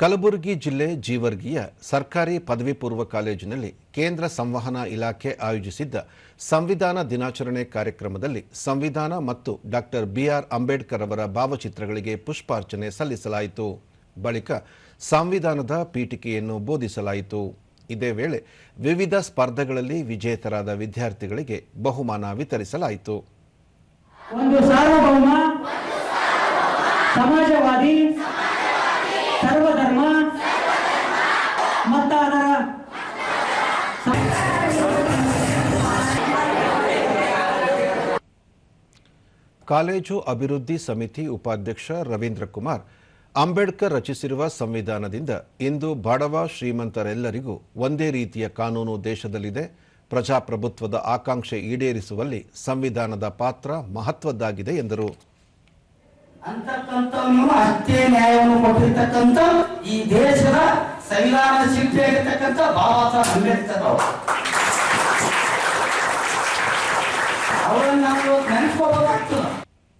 ಕಲಬುರಗಿ ಜಿಲ್ಲೆ ಜೀವರ್ಗಿಯ ಸರ್ಕಾರಿ ಪದವಿ ಪೂರ್ವ ಕಾಲೇಜಿನಲ್ಲಿ ಕೇಂದ್ರ ಸಂವಹನ ಇಲಾಖೆ ಆಯೋಜಿಸಿದ್ದ ಸಂವಿಧಾನ ದಿನಾಚರಣೆ ಕಾರ್ಯಕ್ರಮದಲ್ಲಿ ಸಂವಿಧಾನ ಮತ್ತು ಡಾಕ್ಟರ್ ಬಿಆರ್ ಅಂಬೇಡ್ಕರ್ ಅವರ ಭಾವಚಿತ್ರಗಳಿಗೆ ಪುಷ್ಪಾರ್ಚನೆ ಸಲ್ಲಿಸಲಾಯಿತು. ಬಳಿಕ ಸಂವಿಧಾನದ ಪೀಠಿಕೆಯನ್ನು ಬೋಧಿಸಲಾಯಿತು. ಇದೇ ವೇಳೆ ವಿವಿಧ ಸ್ಪರ್ಧೆಗಳಲ್ಲಿ ವಿಜೇತರಾದ ವಿದ್ಯಾರ್ಥಿಗಳಿಗೆ ಬಹುಮಾನ ವಿತರಿಸಲಾಯಿತು. ಒಂದು ಸಾರ್ವಭೌಮ ಸಮಾಜವಾದಿ ಕಾಲೇಜು ಅಭಿವೃದ್ಧಿ ಸಮಿತಿ ಉಪಾಧ್ಯಕ್ಷ ರವೀಂದ್ರ ಕುಮಾರ್ ಅಂಬೇಡ್ಕರ್ ರಚಿಸಿರುವ ಸಂವಿಧಾನದಿಂದ ಇಂದು ಬಡವ ಶ್ರೀಮಂತರೆಲ್ಲರಿಗೂ ಒಂದೇ ರೀತಿಯ ಕಾನೂನು ದೇಶದಲ್ಲಿದೆ. ಪ್ರಜಾಪ್ರಭುತ್ವದ ಆಕಾಂಕ್ಷೆ ಈಡೇರಿಸುವಲ್ಲಿ ಸಂವಿಧಾನದ ಪಾತ್ರ ಮಹತ್ವದ್ದಾಗಿದೆ ಎಂದರು. 자, 이 안에서 실패했을 때부터 마와서 분배했잖아.